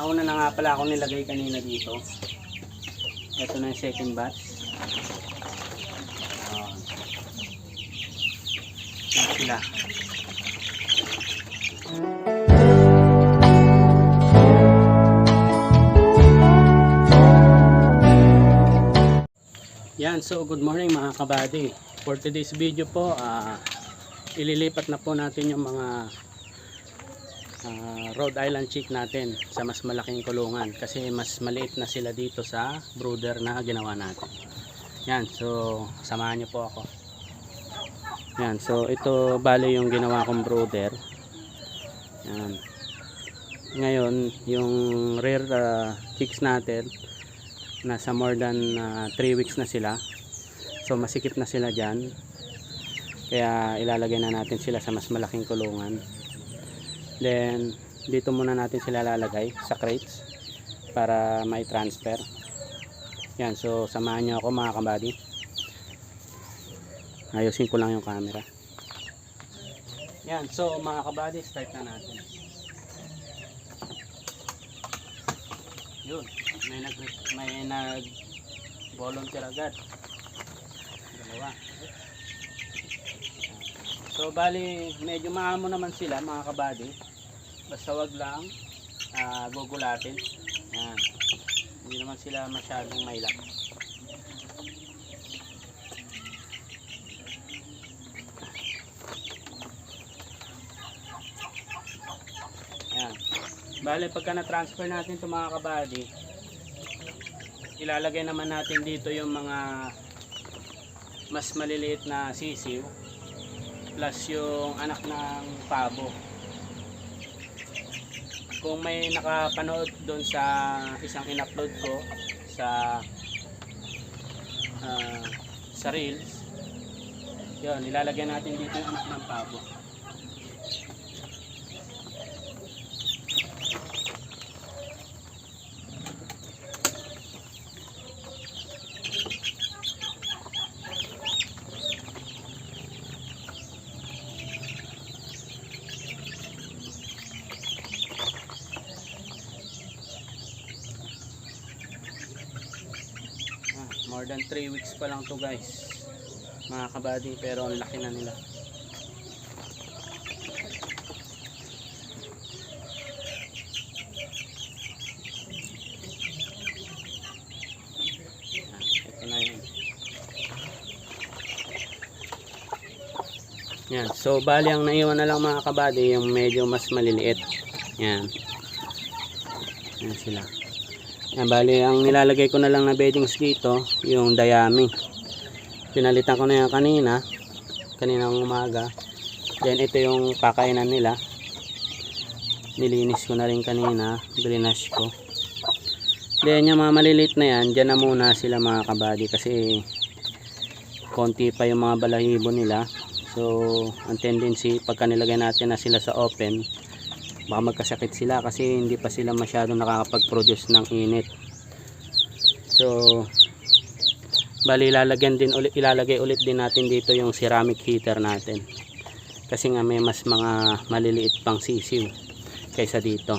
nauna na nga pala ako nilagay kanina dito. Ito na yung second batch. Yan sila. Yan, so good morning mga kabady. For today's video po, ah, ililipat na po natin yung mga ah, Rhode Island chick natin sa mas malaking kulungan kasi mas maliit na sila dito sa brooder na ginawa natin. Yan, so samahan niyo po ako. Yan, so ito bale yung ginawa kong brooder. Yan. Ngayon, yung rare ah, chicks natin nasa more than 3 weeks na sila so masikip na sila dyan kaya ilalagay na natin sila sa mas malaking kulungan then dito muna natin sila lalagay sa crates para may transfer. Yan so samahan nyo ako mga kabady. Ayusin ko lang yung camera. Yan so mga kabady start na natin. Yun may nag may nag volunteer agad. Dalawa. So bali medyo maamo naman sila mga kabady basta wag lang ah, gugulatin. Yan. Hindi naman sila masyadong mailap yan. Bali pagka na-transfer natin ito mga kabady ilalagay naman natin dito yung mga mas maliliit na sisiw plus yung anak ng pabo kung may nakapanood doon sa isang in-upload ko sa ah, sa reels yun ilalagay natin dito yung anak ng pabo than 3 weeks pa lang to guys. Mga kabady pero ang laki na nila. Ah, ito na yun. Yan. So bali ang naiwan na lang mga kabady yung medyo mas maliliit. Yan. Yan sila yan, bali, ang nilalagay ko na lang na beddings dito, yung dayami. Pinalitan ko na yan kanina, kaninang umaga. Then, ito yung pakainan nila. Nilinis ko na rin kanina, drinash ko. Then, yung mga maliliit na yan, dyan na muna sila mga kabady kasi konti pa yung mga balahibo nila. So, ang tendency, pagka nilagay natin na sila sa open, baka magkasakit sila kasi hindi pa sila masyadong nakakapag-produce ng init. So bali ilalagyan din ulit ilalagay ulit din natin dito yung ceramic heater natin. Kasi nga may mas mga maliliit pang sisiw kaysa dito.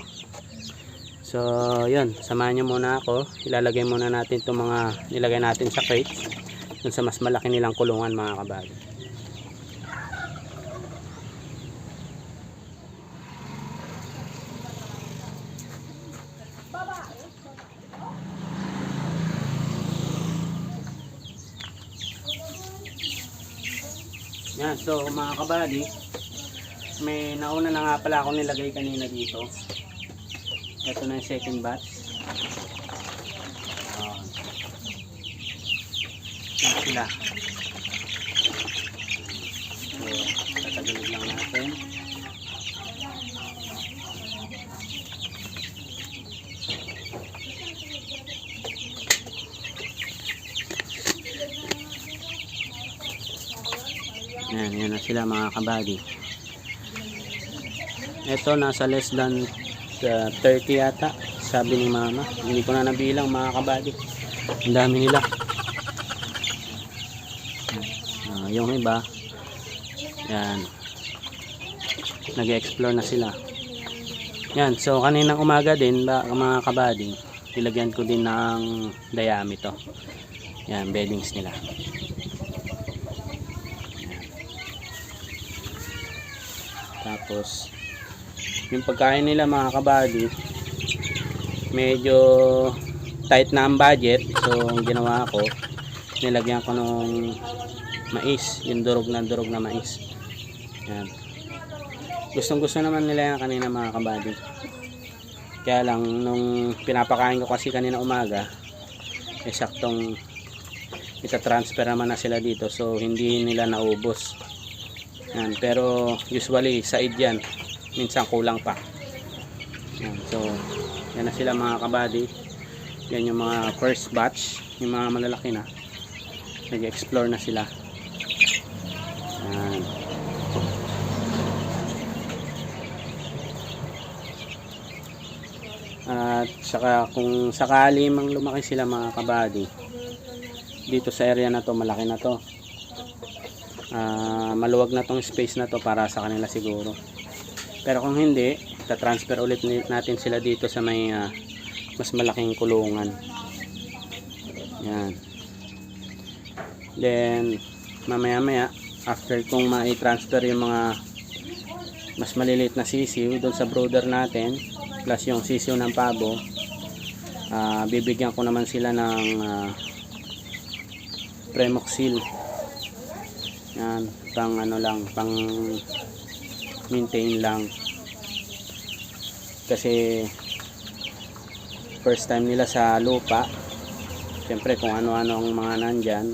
So yun. Samahan nyo muna ako. Ilalagay muna natin itong mga nilagay natin sa crates dun sa mas malaki nilang kulungan mga kabali Yan, so mga kabali, may nauna na nga pala ako nilagay kanina dito. Ito na yung second batch. Ayan. Yan sila. So, tatagilid lang natin. Yan, yan na sila mga kabady. Ito nasa less than uh, 30 yata, sabi ni mama. Hindi ko na nabilang mga kabady. Ang dami nila. Ah, yung iba, yan, nag-explore na sila. Yan, so kaninang umaga din, ba, mga kabady, ilagyan ko din ng dayami to. Yan, beddings nila. Tapos, yung pagkain nila mga kabady, medyo tight na ang budget. So, ang ginawa ko, nilagyan ko nung mais, yung durog na durog na mais. Yan. Gustong gusto naman nila yan kanina mga kabady. Kaya lang, nung pinapakain ko kasi kanina umaga, eh saktong ita-transfer naman na sila dito. So, hindi nila naubos. Yan. Pero, usually, said yan. Minsan kulang pa. Yan. So, yan na sila mga kabady. Yan yung mga first batch. Yung mga malalaki na. Nag-explore na sila. Yan. At saka kung sakali mang lumaki sila mga kabady dito sa area na to malaki na to Ah, maluwag na tong space na to para sa kanila siguro. Pero kung hindi ta-transfer ulit natin sila dito sa may ah, mas malaking kulungan. Yan. Then mamaya maya after kung mai-transfer yung mga mas maliliit na sisiw doon sa brooder natin plus yung sisiw ng pabo ah, bibigyan ko naman sila ng ah, premoxil yan pang ano lang pang maintain lang. Kasi first time nila sa lupa. Syempre kung ano-ano ang mga nandyan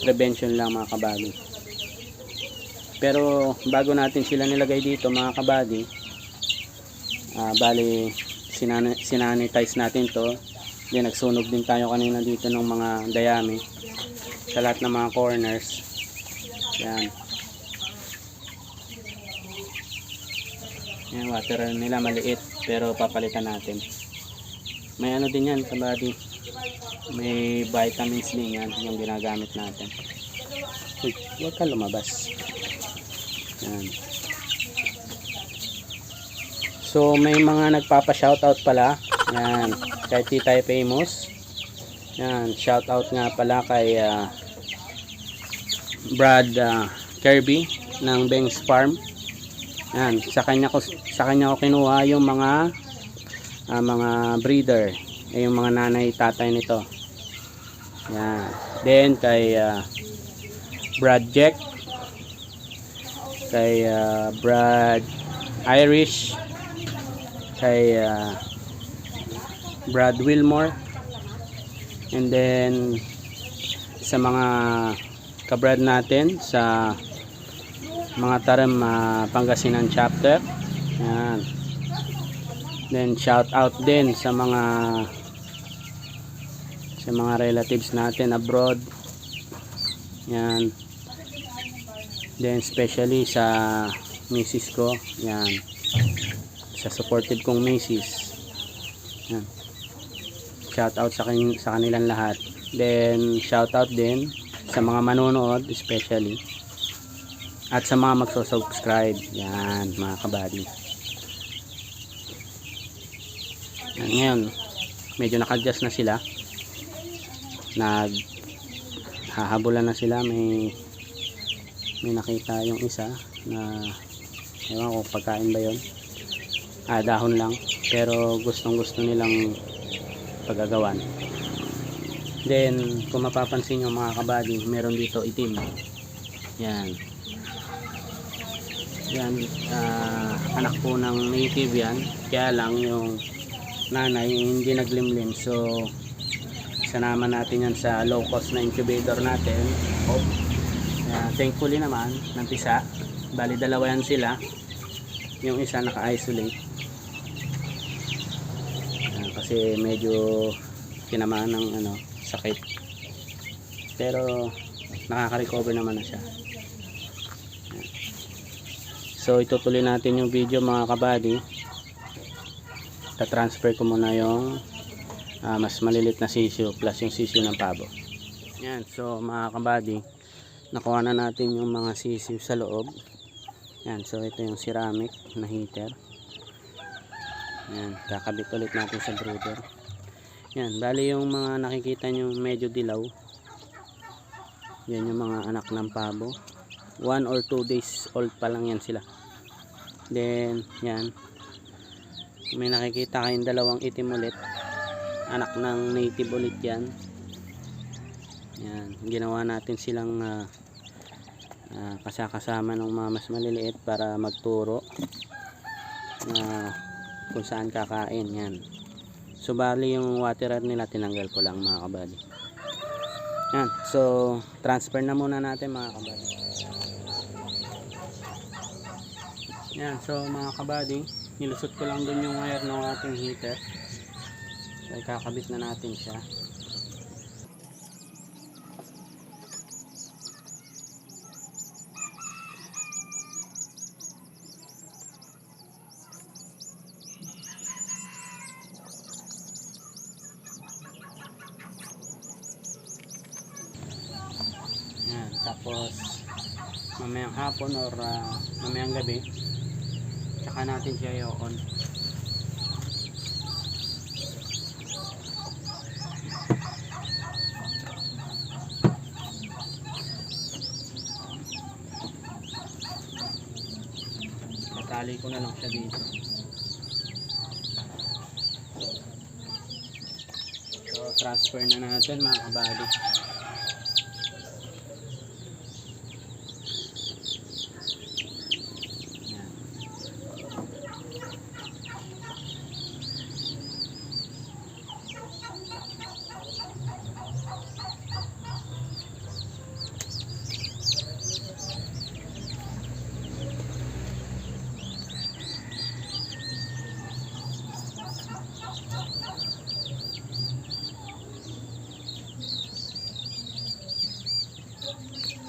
prevention lang mga kabady. Pero bago natin sila nilagay dito mga kabady ah bali sinan- sinanitize natin to. Then nagsunog din tayo kanina dito ng mga dayami sa lahat ng mga corners yan. Yan water nila maliit pero papalitan natin. May ano din yan sa body. May vitamins din yan yung ginagamit natin. Uy, huwag ka lumabas. Yan. So may mga nagpapa-shoutout pala. Yan, kay Titay Famous. Yan, shoutout nga pala kay ah, Brad ah, Kirby ng Banks Farm. Yan, sa kanya ko sa kanya ko kinuha yung mga ah, mga breeder, eh, yung mga nanay tatay nito. Yan. Then kay ah, Brad Jack kay ah, Brad Irish kay uh, Brad Wilmore and then sa mga kabrad natin sa mga taram uh, Pangasinan chapter yan then shout out din sa mga sa mga relatives natin abroad yan then especially sa misis ko yan sa supportive kong Macy's. Yan. Shout out sa, kan sa kanilang lahat. Then shout out din sa mga manonood especially at sa mga magso-subscribe. Yan, mga kabady. Yan, ngayon, medyo naka-adjust na sila. Nag hahabulan na sila. May may nakita yung isa na ewan ko pagkain ba yon ah, dahon lang pero gustong gusto nilang pagagawan then kung mapapansin nyo mga kabady meron dito itim. Yan. Yan ah, anak po ng native yan. Kaya lang yung nanay hindi naglimlim. So sanama natin yan sa low cost na incubator natin. Oh. Ah, thankfully naman nampisa bali dalawa yan sila. Yung isa naka-isolate. Ayan, kasi medyo tinamaan ng ano, sakit. Pero nakaka-recover naman na siya. So itutuloy natin yung video mga kabady. Ta-transfer ko muna yung ah, mas malilit na sisyo plus yung sisyo ng pabo. Yan. So mga kabady nakuha na natin yung mga sisiw sa loob. Yan. So ito yung ceramic na heater. Yan, kakabit ulit natin sa brooder. Yan, bali yung mga nakikita nyo medyo dilaw. Yan yung mga anak ng pabo. 1 or 2 days old pa lang yan sila. Then, yan. May nakikita kayong dalawang itim ulit. Anak ng native ulit yan. Yan, ginawa natin silang ah, ah, kasakasama ng mga mas maliliit para magturo na kung saan kakain yan so bali yung waterer nila tinanggal ko lang mga kabady. Yan. So transfer na muna natin mga kabady. Yan. So mga kabady nilusot ko lang dun yung wire ng ating heater. So kakabit na natin siya Yan, tapos mamayang hapon or ah, mamayang gabi tsaka natin siya i-on. Natali ko na lang siya dito. So, transfer na natin mga kabali.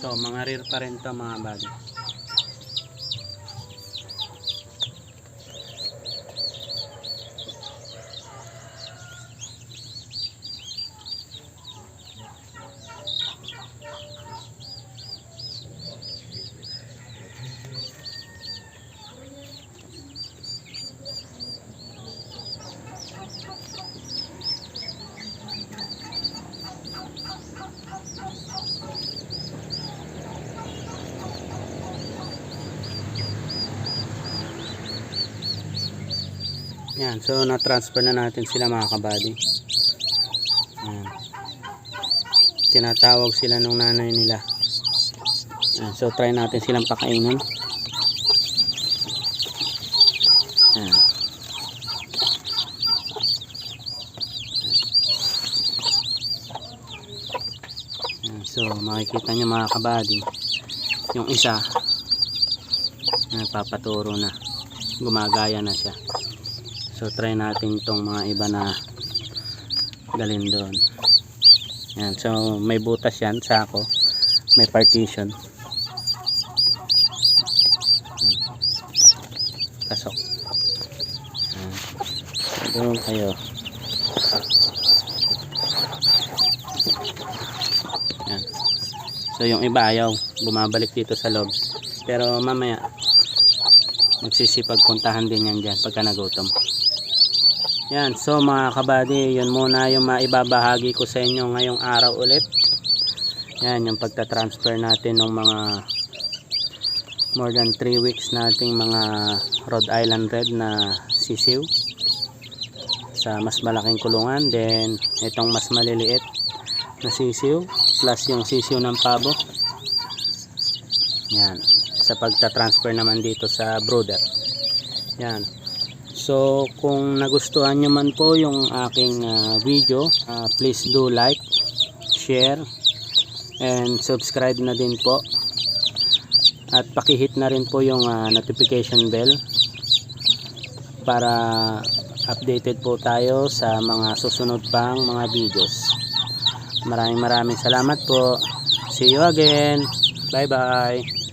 To, mga rear pa rin to mga bali. Yan, so na-transfer na natin sila mga kabady. Yan. Tinatawag sila nung nanay nila. Yan, so try natin silang pakainin. Yan. Yan, so makikita nyo mga kabady, yung isa, nagpapaturo na, gumagaya na siya. So try natin tong mga iba na dalhin doon. Yan, so may butas yan sa ako. May partition. Pasok. Doon kayo. Yan. So yung iba ayaw bumabalik dito sa loob. Pero mamaya magsisipag puntahan din yan dyan pagka nagutom. Yan, so mga kabady, yun muna yung maibabahagi ko sa inyo ngayong araw ulit. Yan, yung pagta-transfer natin ng mga more than 3 weeks nating mga Rhode Island Red na sisiw sa mas malaking kulungan. Then, itong mas maliliit na sisiw plus yung sisiw ng pabo. Yan, sa pagta-transfer naman dito sa brooder. Yan. So, kung nagustuhan nyo man po yung aking ah, video, ah, please do like, share, and subscribe na din po. At pakihit na rin po yung ah, notification bell para updated po tayo sa mga susunod pang mga videos. Maraming maraming salamat po. See you again. Bye bye.